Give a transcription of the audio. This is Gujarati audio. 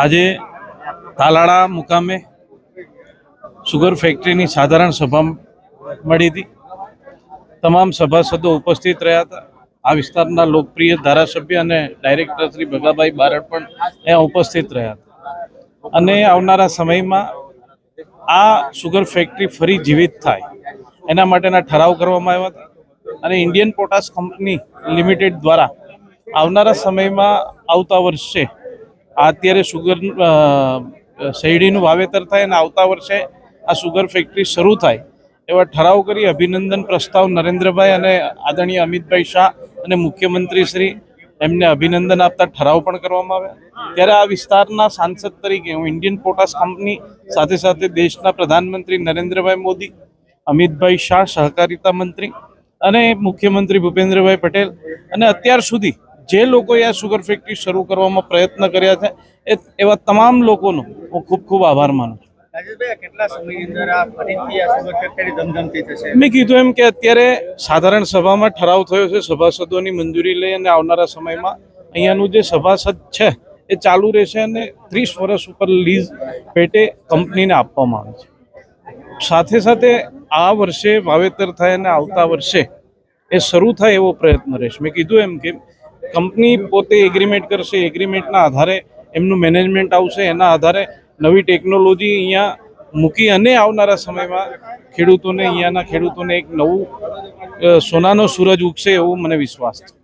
આજે તાલાળા મુકામે સુગર ફેક્ટરીની સાધારણ સભા મળી હતી. તમામ સભાસદો ઉપસ્થિત રહ્યા હતા. આ વિસ્તારના લોકપ્રિય ધારાસભ્ય અને ડાયરેક્ટર શ્રી ભગાભાઈ બારડ પણ અહીંયા ઉપસ્થિત રહ્યા હતા. અને આવનારા સમયમાં આ સુગર ફેક્ટરી ફરી જીવિત થાય. એના માટેના ઠરાવ કરવામાં આવ્યા હતા. અને ઇન્ડિયન પોટાશ કંપની લિમિટેડ દ્વારા આવનારા સમયમાં આવતા વર્ષે આ અત્યારે સુગર શેરડીનું વાવેતર થાય અને આવતા વર્ષે આ સુગર ફેક્ટરી શરૂ થાય. એવા ઠરાવ કરી અભિનંદન પ્રસ્તાવ નરેન્દ્રભાઈ અને આદરણીય અમિતભાઈ શાહ અને મુખ્યમંત્રી શ્રી એમને અભિનંદન આપતા ઠરાવ પણ કરવામાં આવ્યા. ત્યારે આ વિસ્તારના સાંસદ તરીકે હું ઇન્ડિયન પોટાસ કંપની સાથે સાથે દેશના પ્રધાનમંત્રી નરેન્દ્રભાઈ મોદી, અમિતભાઈ શાહ, સહકારિતા મંત્રી અને મુખ્યમંત્રી ભૂપેન્દ્રભાઈ પટેલ અને અત્યાર સુધી જે લોકોએ આ સુગર ફેક્ટરી શરૂ કરવામાં પ્રયત્ન કર્યા છે એ એવા તમામ લોકોનો હું ખૂબ ખૂબ આભાર માનું છું. મેં કીધું એમ કે અત્યારે સાધારણ સભામાં ઠરાવ થયો છે સભાસદોની મંજૂરી લઈ અને આવનારા સમયમાં અહીંયાનું જે સભાસદ છે એ ચાલુ રહેશે અને ત્રીસ વર્ષ ઉપર લીઝ પેટે કંપનીને આપવામાં આવે છે. સાથે સાથે આ વર્ષે વાવેતર થાય અને આવતા વર્ષે એ શરૂ થાય એવો પ્રયત્ન રહેશે. મેં કીધું એમ કે કંપની પોતે એગ્રીમેન્ટ કરશે. એગ્રીમેન્ટના આધારે એમનું મેનેજમેન્ટ આવશે. એના આધારે નવી ટેકનોલોજી અહીંયા મૂકી અને આવનારા સમયમાં ખેડૂતોને અહીંયાના ખેડૂતોને એક નવું સોનાનો સૂરજ ઉગશે એવો મને વિશ્વાસ છે.